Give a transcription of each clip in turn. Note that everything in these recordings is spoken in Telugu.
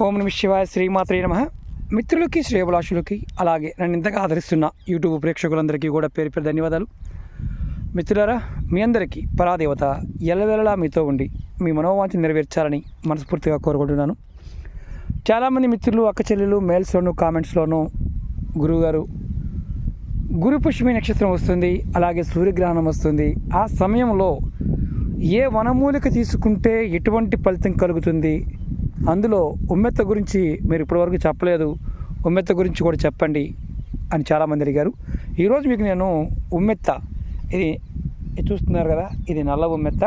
ఓం నమ శివాయ శ్రీమాత్రే నమ. మిత్రులకి శ్రేయభిలాషులకి అలాగే నన్ను ఇంతగా ఆదరిస్తున్న యూట్యూబ్ ప్రేక్షకులందరికీ కూడా పేరు పేరు ధన్యవాదాలు. మిత్రులారా మీ అందరికీ పరాదేవత ఎల్లవెల్లలా మీతో ఉండి మీ మనోవాంఛ నెరవేర్చాలని మనస్ఫూర్తిగా కోరుకుంటున్నాను. చాలామంది మిత్రులు అక్క చెల్లెలు మెయిల్స్లోనూ కామెంట్స్లోనూ గురువుగారు గురు పుష్మి నక్షత్రం వస్తుంది అలాగే సూర్యగ్రహణం వస్తుంది. ఆ సమయంలో ఏ వనమూలిక తీసుకుంటే ఎటువంటి ఫలితం కలుగుతుంది? అందులో ఉమ్మెత్త గురించి మీరు ఇప్పటివరకు చెప్పలేదు. ఉమ్మెత్త గురించి కూడా చెప్పండి అని చాలామంది అడిగారు. ఈరోజు మీకు నేను ఉమ్మెత్త. ఇది చూస్తున్నారు కదా ఇది నల్ల ఉమ్మెత్త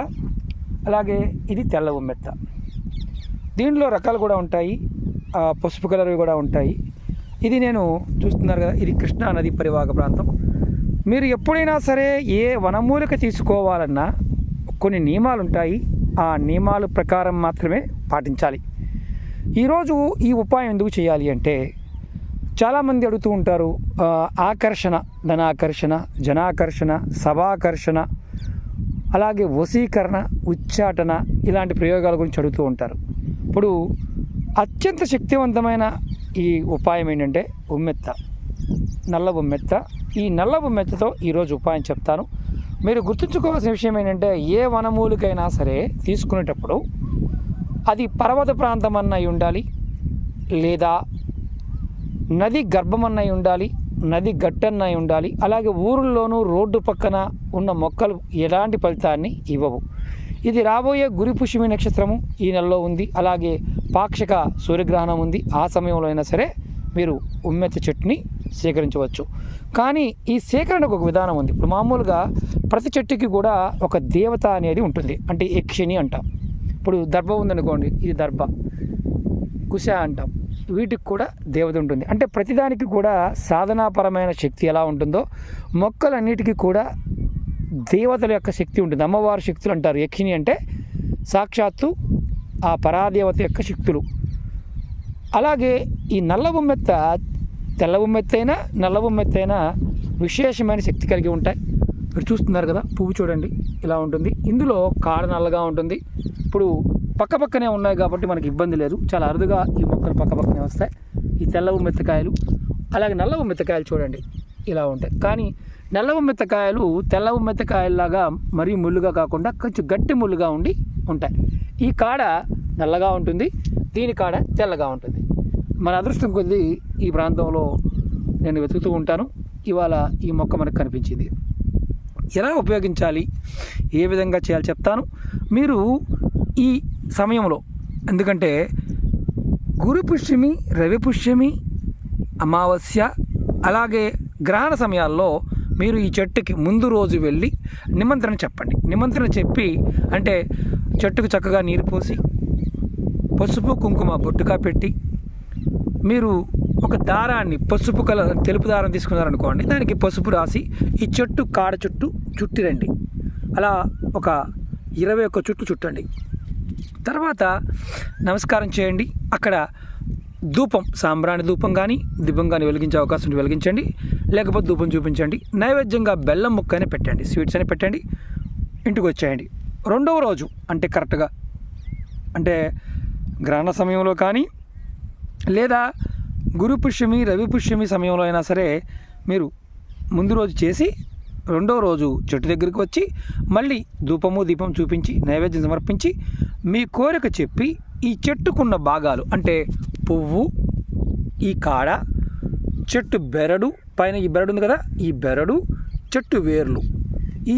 అలాగే ఇది తెల్ల ఉమ్మెత్త. దీనిలో రకాలు కూడా ఉంటాయి పసుపు కలర్వి కూడా ఉంటాయి. ఇది నేను చూస్తున్నారు కదా ఇది కృష్ణా నది పరివాహక ప్రాంతం. మీరు ఎప్పుడైనా సరే ఏ వనమూలిక తీసుకోవాలన్నా కొన్ని నియమాలు ఉంటాయి ఆ నియమాల ప్రకారం మాత్రమే పాటించాలి. ఈరోజు ఈ ఉపాయం ఎందుకు చేయాలి అంటే చాలామంది అడుగుతూ ఉంటారు ఆకర్షణ ధనాకర్షణ జనాకర్షణ సభాకర్షణ అలాగే వశీకరణ ఉచ్చాటన ఇలాంటి ప్రయోగాల గురించి అడుగుతూ ఉంటారు. ఇప్పుడు అత్యంత శక్తివంతమైన ఈ ఉపాయం ఏంటంటే ఉమ్మెత్త నల్ల ఉమ్మెత్త. ఈ నల్ల ఉమ్మెత్తతో ఈరోజు ఉపాయం చెప్తాను. మీరు గుర్తుంచుకోవాల్సిన విషయం ఏంటంటే ఏ వనమూలికైనా సరే తీసుకునేటప్పుడు అది పర్వత ప్రాంతం అన్నై ఉండాలి లేదా నది గర్భమన్నై ఉండాలి నది గట్టన్నై ఉండాలి. అలాగే ఊరుల్లోనూ రోడ్డు పక్కన ఉన్న మొక్కలు ఎలాంటి ఫలితాన్ని ఇవ్వవు. ఇది రాబోయే గురి పుష్యమి నక్షత్రము ఈ నెలలో ఉంది. అలాగే పాక్షిక సూర్యగ్రహణం ఉంది. ఆ సమయంలో అయినా సరే మీరు ఉమ్మెత్త చెట్టుని సేకరించవచ్చు. కానీ ఈ సేకరణకు ఒక విధానం ఉంది. ఇప్పుడు మామూలుగా ప్రతి చెట్టుకి కూడా ఒక దేవత అనేది ఉంటుంది. అంటే యక్షిని అంటాం. ఇప్పుడు దర్భ ఉందనుకోండి ఇది దర్భ. కుశ అంటాం. వీటికి కూడా దేవత ఉంటుంది. అంటే ప్రతిదానికి కూడా సాధనాపరమైన శక్తి ఎలా ఉంటుందో మొక్కలన్నిటికీ కూడా దేవతల యొక్క శక్తి ఉంటుంది. అమ్మవారి శక్తులు అంటారు. యక్షిణి అంటే సాక్షాత్తు ఆ పరాదేవత యొక్క శక్తులు. అలాగే ఈ నల్ల బొమ్మెత్త తెల్ల బొమ్మెత్తైనా నల్ల బొమ్మెత్తైనా విశేషమైన శక్తి కలిగి ఉంటాయి. మీరు చూస్తున్నారు కదా పువ్వు చూడండి ఇలా ఉంటుంది. ఇందులో కాడ నల్లగా ఉంటుంది. ఇప్పుడు పక్క పక్కనే ఉన్నాయి కాబట్టి మనకి ఇబ్బంది లేదు. చాలా అరుదుగా ఈ మొక్కలు పక్క పక్కనే వస్తాయి. ఈ తెల్లవు మెత్తకాయలు అలాగే నల్లవు మెత్తకాయలు చూడండి ఇలా ఉంటాయి. కానీ నల్లవు మెత్తకాయలు తెల్లవు ఉమ్మెత్తకాయల్లాగా మరీ ముళ్ళుగా కాకుండా కొంచెం గట్టి ముళ్ళుగా ఉండి ఉంటాయి. ఈ కాడ నల్లగా ఉంటుంది దీని కాడ తెల్లగా ఉంటుంది. మన అదృష్టం కొద్దీ ఈ ప్రాంతంలో నేను వెతుకుతూ ఉంటాను. ఇవాళ ఈ మొక్క మనకు కనిపించింది. ఎలా ఉపయోగించాలి? ఏ విధంగా చేయాలి చెప్తాను. మీరు ఈ సమయంలో ఎందుకంటే గురు పుష్యమి రవి పుష్యమి అమావాస్య అలాగే గ్రహణ సమయాల్లో మీరు ఈ చెట్టుకి ముందు రోజు వెళ్ళి నిమంత్రణ చెప్పండి. నిమంత్రణ చెప్పి అంటే చెట్టుకు చక్కగా నీరు పోసి పసుపు కుంకుమ బొట్టుగా పెట్టి మీరు ఒక దారాన్ని పసుపు కలర్ తెలుపు దారం తీసుకున్నారనుకోండి దానికి పసుపు రాసి ఈ చెట్టు కాడ చుట్టూ చుట్టిరండి అలా ఒక ఇరవై ఒక్క చుట్టు చుట్టండి. తర్వాత నమస్కారం చేయండి. అక్కడ ధూపం సాంబ్రాణి ధూపం కానీ దీపం కానీ వెలిగించే అవకాశం ఉంటే వెలిగించండి. లేకపోతే ధూపం చూపించండి. నైవేద్యంగా బెల్లం ముక్క అని పెట్టండి స్వీట్స్ అని పెట్టండి ఇంటికి వచ్చేయండి. రెండవ రోజు అంటే కరెక్ట్గా అంటే గ్రహణ సమయంలో కానీ లేదా గురు పుష్యమి రవి పుష్యమి సమయంలో అయినా సరే మీరు ముందు రోజు చేసి రెండో రోజు చెట్టు దగ్గరికి వచ్చి మళ్ళీ ధూపము దీపం చూపించి నైవేద్యం సమర్పించి మీ కోరిక చెప్పి ఈ చెట్టుకున్న భాగాలు అంటే పువ్వు ఈ కాడ చెట్టు బెరడు పైన ఈ బెరడు ఉంది కదా ఈ బెరడు చెట్టు వేర్లు. ఈ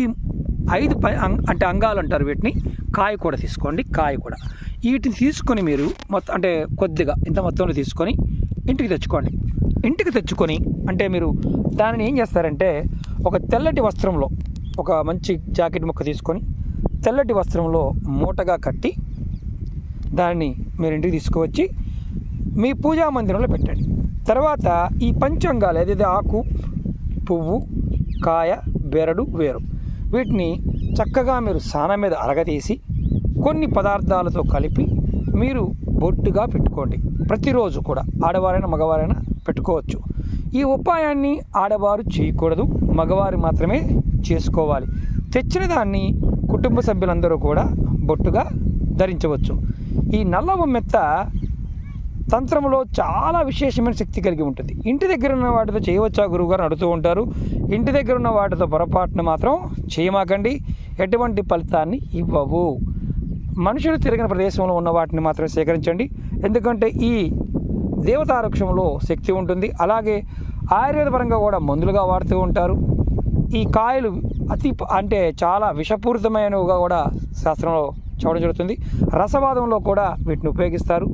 ఐదు పై అం- అంటే అంగాలు అంటారు వీటిని కాయ కూడా తీసుకోండి కాయ కూడా. వీటిని తీసుకొని మీరు మొత్తం అంటే కొద్దిగా ఇంత మొత్తంలో తీసుకొని ఇంటికి తెచ్చుకోండి. ఇంటికి తెచ్చుకొని అంటే మీరు దానిని ఏం చేస్తారంటే ఒక తెల్లటి వస్త్రంలో ఒక మంచి జాకెట్ ముక్క తీసుకొని తెల్లటి వస్త్రంలో మూటగా కట్టి దాన్ని మీరు ఇంటికి తీసుకువచ్చి మీ పూజా మందిరంలో పెట్టండి. తర్వాత ఈ పంచాంగాలు ఏదైతే ఆకు పువ్వు కాయ బెరడు వేరు వీటిని చక్కగా మీరు సాన మీద అరగదీసి కొన్ని పదార్థాలతో కలిపి మీరు బొట్టుగా పెట్టుకోండి. ప్రతిరోజు కూడా ఆడవారైనా మగవారైనా పెట్టుకోవచ్చు. ఈ ఉపాయాన్ని ఆడవారు చేయకూడదు. మగవారు మాత్రమే చేసుకోవాలి. తెచ్చిన దాన్ని కుటుంబ సభ్యులందరూ కూడా బొట్టుగా ధరించవచ్చు. ఈ నల్ల మెత్త తంత్రంలో చాలా విశేషమైన శక్తి కలిగి ఉంటుంది. ఇంటి దగ్గర ఉన్న వాటితో చేయవచ్చా? గురువుగారు అడుగుతూ ఉంటారు. ఇంటి దగ్గర ఉన్న వాటితో పొరపాటును మాత్రం చేయమాకండి. ఎటువంటి ఫలితాన్ని ఇవ్వవు. మనుషులు తిరిగిన ప్రదేశంలో ఉన్న వాటిని మాత్రమే సేకరించండి. ఎందుకంటే ఈ దేవతావృక్షంలో శక్తి ఉంటుంది. అలాగే ఆయుర్వేదపరంగా కూడా మందులుగా వాడుతూ ఉంటారు. ఈ కాయలు అతి అంటే చాలా విషపూరితమైనవిగా కూడా శాస్త్రంలో చూడడం జరుగుతుంది. రసవాదంలో కూడా వీటిని ఉపయోగిస్తారు.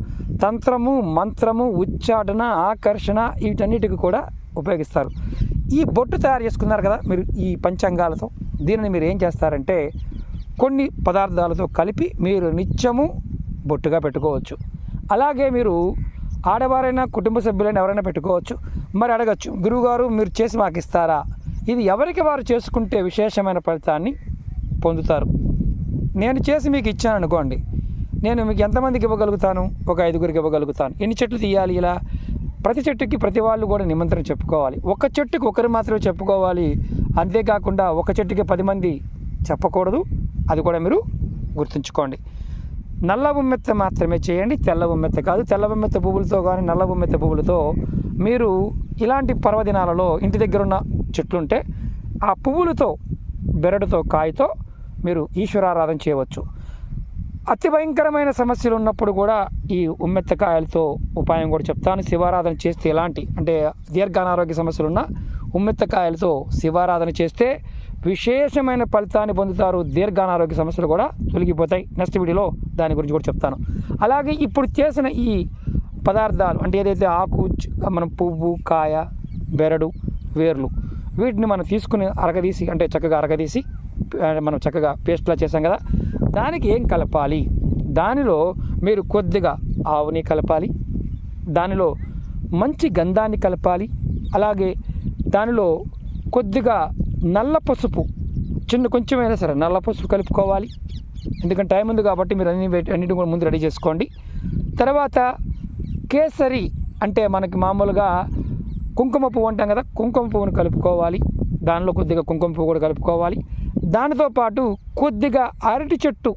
తంత్రము మంత్రము ఉచ్చాటన ఆకర్షణ వీటన్నిటికి కూడా ఉపయోగిస్తారు. ఈ బొట్టు తయారు చేసుకున్నారు కదా మీరు ఈ పంచాంగాలతో. దీనిని మీరు ఏం చేస్తారంటే కొన్ని పదార్థాలతో కలిపి మీరు నిత్యము బొట్టుగా పెట్టుకోవచ్చు. అలాగే మీరు ఆడవారైనా కుటుంబ సభ్యులైనా ఎవరైనా పెట్టుకోవచ్చు. మరి అడగచ్చు గురువుగారు మీరు చేసి మాకు ఇస్తారా? ఇది ఎవరికి వారు చేసుకుంటే విశేషమైన ఫలితాన్ని పొందుతారు. నేను చేసి మీకు ఇచ్చాను అనుకోండి. నేను మీకు ఎంతమందికి ఇవ్వగలుగుతాను? ఒక ఐదుగురికి ఇవ్వగలుగుతాను. ఎన్ని చెట్లు తీయాలి ఇలా? ప్రతి చెట్టుకి ప్రతి వాళ్ళు కూడా నిమంత్రణ చెప్పుకోవాలి. ఒక చెట్టుకి ఒకరు మాత్రమే చెప్పుకోవాలి. అంతేకాకుండా ఒక చెట్టుకి పది మంది చెప్పకూడదు. అది కూడా మీరు గుర్తుంచుకోండి. నల్ల ఉమ్మెత్త మాత్రమే చేయండి తెల్ల ఉమ్మెత్త కాదు. తెల్ల బొమ్మెత్త పువ్వులతో కానీ నల్ల బొమ్మెత్త పువ్వులతో మీరు ఇలాంటి పర్వదినాలలో ఇంటి దగ్గర ఉన్న చెట్లుంటే ఆ పువ్వులతో బెరడుతో కాయతో మీరు ఈశ్వరారాధన చేయవచ్చు. అతి భయంకరమైన సమస్యలు ఉన్నప్పుడు కూడా ఈ ఉమ్మెత్తకాయలతో ఉపాయం కూడా చెప్తాను. శివారాధన చేస్తే ఎలాంటి అంటే దీర్ఘ అనారోగ్య సమస్యలు ఉన్న ఉమ్మెత్తకాయలతో శివారాధన చేస్తే విశేషమైన ఫలితాన్ని పొందుతారు. దీర్ఘ అనారోగ్య సమస్యలు కూడా తొలగిపోతాయి. నెక్స్ట్ వీడియోలో దాని గురించి కూడా చెప్తాను. అలాగే ఇప్పుడు చేసిన ఈ పదార్థాలు అంటే ఏదైతే ఆకు మనం పువ్వు కాయ బెరడు వేర్లు వీటిని మనం తీసుకుని అరగదీసి అంటే చక్కగా అరగదీసి మనం చక్కగా పేస్ట్లా చేసాం కదా దానికి ఏం కలపాలి? దానిలో మీరు కొద్దిగా ఆవుని కలపాలి. దానిలో మంచి గంధాన్ని కలపాలి. అలాగే దానిలో కొద్దిగా నల్ల పసుపు. చిన్న కొంచెమైనా సరే నల్ల పసుపు కలుపుకోవాలి. ఎందుకంటే టైం ఉంది కాబట్టి మీరు అన్ని వెయిట్- అన్నిటి కూడా ముందు రెడీ చేసుకోండి. తర్వాత కేసరి అంటే మనకి మామూలుగా కుంకుమ పువ్వు అంటాం కదా కుంకుమ పువ్వును కలుపుకోవాలి. దానిలో కొద్దిగా కుంకుమ పువ్వు కూడా కలుపుకోవాలి. దానితో పాటు కొద్దిగా అరటి చెట్టు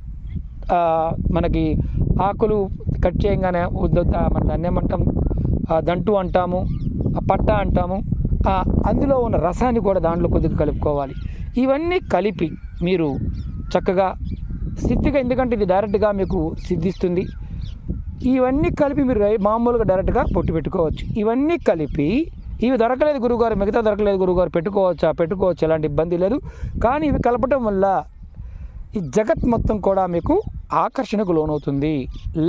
మనకి ఆకులు కట్ చేయగానే ఉద్ద- మన దాన్ని ఏమంటాం దంటు అంటాము పట్ట అంటాము అందులో ఉన్న రసాన్ని కూడా దాంట్లో కొద్దిగా కలుపుకోవాలి. ఇవన్నీ కలిపి మీరు చక్కగా సిద్ధిగా ఎందుకంటే ఇది డైరెక్ట్గా మీకు సిద్ధిస్తుంది. ఇవన్నీ కలిపి మీరు మామూలుగా డైరెక్ట్గా పొట్టు పెట్టుకోవచ్చు. ఇవన్నీ కలిపి ఇవి దొరకలేదు గురుగారు మిగతా దొరకలేదు గురుగారు పెట్టుకోవచ్చా పెట్టుకోవచ్చు ఎలాంటి ఇబ్బంది లేదు. కానీ ఇవి కలపటం వల్ల ఈ జగత్ మొత్తం కూడా మీకు ఆకర్షణకు లోనవుతుంది.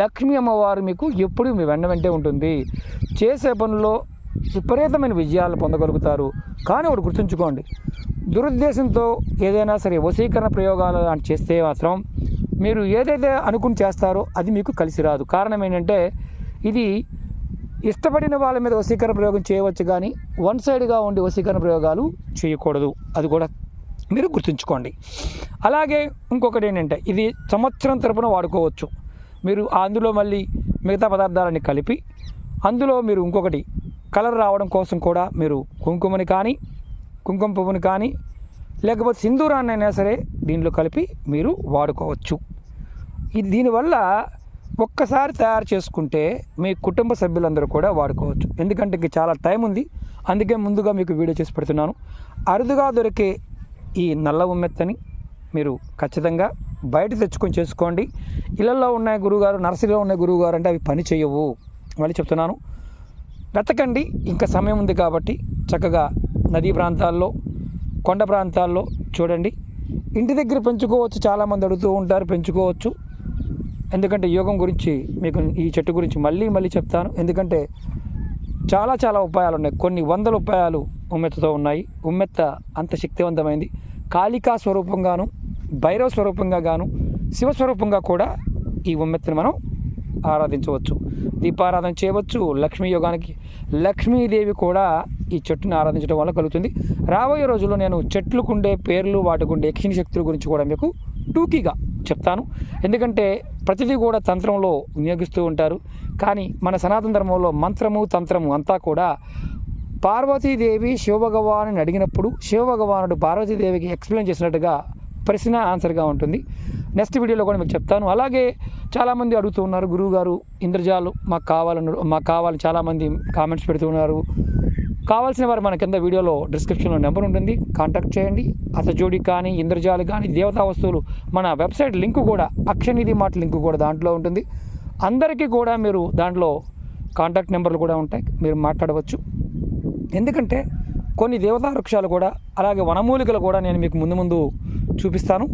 లక్ష్మీ అమ్మవారు మీకు ఎప్పుడూ మీ వెంట వెంటే ఉంటుంది. చేసే పనుల్లో విపరీతమైన విజయాలు పొందగలుగుతారు. కానీ ఒకటి గుర్తుంచుకోండి. దురుద్దేశంతో ఏదైనా సరే వశీకరణ ప్రయోగాలు అని చేస్తే మాత్రం మీరు ఏదైతే అనుకుని చేస్తారో అది మీకు కలిసి రాదు. కారణం ఏంటంటే ఇది ఇష్టపడిన వాళ్ళ మీద వశీకరణ ప్రయోగం చేయవచ్చు కానీ వన్ సైడ్గా ఉండి వశీకరణ ప్రయోగాలు చేయకూడదు. అది కూడా మీరు గుర్తుంచుకోండి. అలాగే ఇంకొకటి ఏంటంటే ఇది సంవత్సరం తరపున వాడుకోవచ్చు. మీరు అందులో మళ్ళీ మిగతా పదార్థాలని కలిపి అందులో మీరు ఇంకొకటి కలర్ రావడం కోసం కూడా మీరు కుంకుమని కానీ కుంకుమ పువ్వుని కానీ లేకపోతే సింధూరాన్ని అయినా సరే దీనిలో కలిపి మీరు వాడుకోవచ్చు. ఇది దీనివల్ల ఒక్కసారి తయారు చేసుకుంటే మీ కుటుంబ సభ్యులందరూ కూడా వాడుకోవచ్చు. ఎందుకంటే ఇంక చాలా టైం ఉంది. అందుకే ముందుగా మీకు వీడియో చేసి పెడుతున్నాను. అరుదుగా దొరికే ఈ నల్ల ఉమ్మెత్తని మీరు ఖచ్చితంగా బయట తెచ్చుకొని చేసుకోండి. ఇళ్ళల్లో ఉన్నాయి గురువుగారు నర్సరీలో ఉన్నాయి గురువుగారు అంటే అవి పని చేయవు. మళ్ళీ చెప్తున్నాను. వెతకండి. ఇంకా సమయం ఉంది కాబట్టి చక్కగా నదీ ప్రాంతాల్లో కొండ ప్రాంతాల్లో చూడండి. ఇంటి దగ్గర పెంచుకోవచ్చు. చాలామంది అడుగుతూ ఉంటారు పెంచుకోవచ్చు. ఎందుకంటే యోగం గురించి మీకు ఈ చెట్టు గురించి మళ్ళీ మళ్ళీ చెప్తాను. ఎందుకంటే చాలా చాలా ఉపాయాలు ఉన్నాయి కొన్ని వందల ఉపాయాలు ఉమ్మెత్తతో ఉన్నాయి. ఉమ్మెత్త అంత శక్తివంతమైంది. కాళికా స్వరూపంగాను భైరవ స్వరూపంగా గాను శివస్వరూపంగా కూడా ఈ ఉమ్మెత్తని మనం ఆరాధించవచ్చు. దీపారాధన చేయవచ్చు. లక్ష్మీ యోగానికి లక్ష్మీదేవి కూడా ఈ చెట్టుని ఆరాధించడం వల్ల కలుగుతుంది. రాబోయే రోజుల్లో నేను చెట్లకుండే పేర్లు వాటికుండే యక్షిణి శక్తుల గురించి కూడా మీకు టూకీగా చెప్తాను. ఎందుకంటే ప్రతిదీ కూడా తంత్రంలో వినియోగిస్తూ ఉంటారు. కానీ మన సనాతన ధర్మంలో మంత్రము తంత్రము అంతా కూడా పార్వతీదేవి శివభగవాను అడిగినప్పుడు శివభగవానుడు పార్వతీదేవికి ఎక్స్ప్లెయిన్ చేసినట్టుగా ప్రశ్న ఆన్సర్గా ఉంటుంది. నెక్స్ట్ వీడియోలో కూడా మీకు చెప్తాను. అలాగే చాలామంది అడుగుతూ ఉన్నారు గురువు గారు ఇంద్రజాలు మాకు కావాలని మాకు కావాలి. చాలామంది కామెంట్స్ పెడుతున్నారు కావాల్సిన వారు మన కింద వీడియోలో డిస్క్రిప్షన్లో నెంబర్ ఉంటుంది. కాంటాక్ట్ చేయండి. అసజోడి కానీ ఇంద్రజాలు కానీ దేవతా వస్తువులు మన వెబ్సైట్ లింక్ కూడా అక్షనిధి మాట లింక్ కూడా దాంట్లో ఉంటుంది. అందరికీ కూడా మీరు దాంట్లో కాంటాక్ట్ నెంబర్లు కూడా ఉంటాయి. మీరు మాట్లాడవచ్చు. ఎందుకంటే కొన్ని దేవతా వృక్షాలు కూడా అలాగే వనమూలికలు కూడా నేను మీకు ముందు ముందు చూపిస్తాను.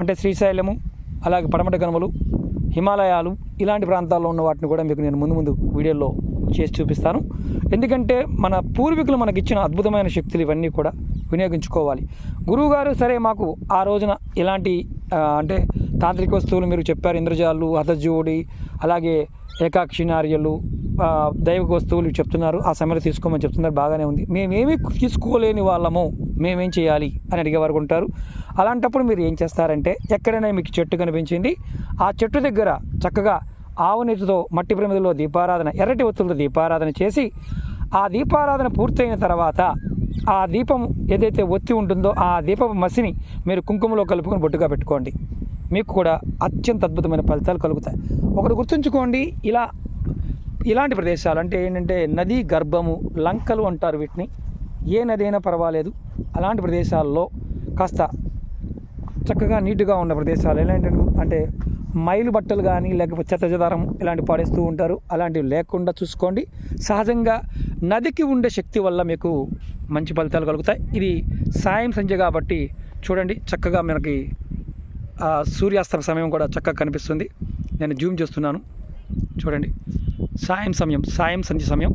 అంటే శ్రీశైలము అలాగే పడమట గనుమలు హిమాలయాలు ఇలాంటి ప్రాంతాల్లో ఉన్న వాటిని కూడా మీకు నేను ముందు ముందు వీడియోలో చేసి చూపిస్తాను. ఎందుకంటే మన పూర్వీకులు మనకి ఇచ్చిన అద్భుతమైన శక్తులు ఇవన్నీ కూడా వినియోగించుకోవాలి. గురువుగారు సరే మాకు ఆ రోజున ఇలాంటి అంటే తాంత్రిక వస్తువులు మీరు చెప్పారు ఇంద్రజాలు హతజోడి అలాగే ఏకాక్షి నార్యలు దైవ వస్తువులు చెప్తున్నారు ఆ సమయంలో తీసుకోమని చెప్తున్నారు బాగానే ఉంది. మేమేమి తీసుకోలేని వాళ్ళము మేమేం చేయాలి అని అడిగేవారు ఉంటారు. అలాంటప్పుడు మీరు ఏం చేస్తారంటే ఎక్కడైనా మీకు చెట్టు కనిపించింది ఆ చెట్టు దగ్గర చక్కగా ఆవు మట్టి ప్రమిదలో దీపారాధన ఎర్రటి ఒత్తులతో దీపారాధన చేసి ఆ దీపారాధన పూర్తయిన తర్వాత ఆ దీపం ఏదైతే ఒత్తి ఉంటుందో ఆ దీపం మసిని మీరు కుంకుమలో కలుపుకొని బొట్టుగా పెట్టుకోండి. మీకు కూడా అత్యంత అద్భుతమైన ఫలితాలు కలుగుతాయి. ఒకటి గుర్తుంచుకోండి ఇలా ఇలాంటి ప్రదేశాలు అంటే ఏంటంటే నది గర్భము లంకలు అంటారు వీటిని. ఏ నది అయినా పర్వాలేదు. అలాంటి ప్రదేశాల్లో కాస్త చక్కగా నీట్గా ఉన్న ప్రదేశాలు ఎలాంటి అంటే మైలు బట్టలు కానీ లేకపోతే చెత్త చెదారం ఇలాంటి పాడేస్తూ ఉంటారు. అలాంటివి లేకుండా చూసుకోండి. సహజంగా నదికి ఉండే శక్తి వల్ల మీకు మంచి ఫలితాలు కలుగుతాయి. ఇది సాయం సంధ్య కాబట్టి చూడండి చక్కగా మనకి సూర్యాస్తమ సమయం కూడా చక్కగా కనిపిస్తుంది. నేను జూమ్ చేస్తున్నాను. చూడండి. సాయం సమయం సాయం సంధ్య సమయం.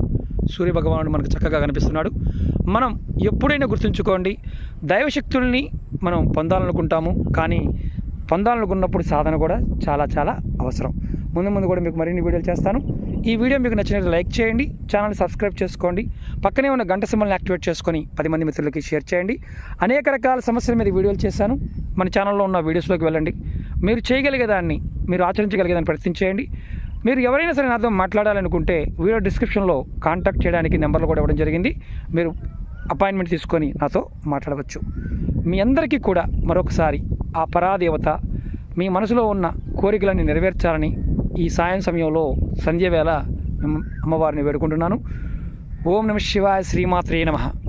సూర్య భగవానుడు మనకు చక్కగా కనిపిస్తున్నాడు. మనం ఎప్పుడైనా గుర్తుంచుకోండి దైవశక్తుల్ని మనం పొందాలనుకుంటాము కానీ పొందాలనుకున్నప్పుడు సాధన కూడా చాలా చాలా అవసరం. ముందు ముందు కూడా మీకు మరిన్ని వీడియోలు చేస్తాను. ఈ వీడియో మీకు నచ్చినట్టు లైక్ చేయండి ఛానల్ సబ్స్క్రైబ్ చేసుకోండి పక్కనే ఉన్న గంట సింబల్ని యాక్టివేట్ చేసుకొని పది మంది మిత్రులకి షేర్ చేయండి. అనేక రకాల సమస్యల మీద వీడియోలు చేశాను. మన ఛానల్లో ఉన్న వీడియోస్లోకి వెళ్ళండి. మీరు చేయగలిగేదాన్ని మీరు ఆచరించగలిగేదాన్ని ప్రయత్నించేయండి మీరు ఎవరైనా సరే నాతో మాట్లాడాలనుకుంటే వీడియో డిస్క్రిప్షన్లో కాంటాక్ట్ చేయడానికి నెంబర్లు కూడా ఇవ్వడం జరిగింది. మీరు అపాయింట్మెంట్ తీసుకొని నాతో మాట్లాడవచ్చు. మీ అందరికీ కూడా మరొకసారి ఆ పరాదేవత మీ మనసులో ఉన్న కోరికలన్నీ నెరవేర్చాలని ఈ సాయం సమయంలో సంధ్య వేళ అమ్మవారిని వేడుకుంటున్నాను. ఓం నమ శివాయ శ్రీమాత్రే నమః.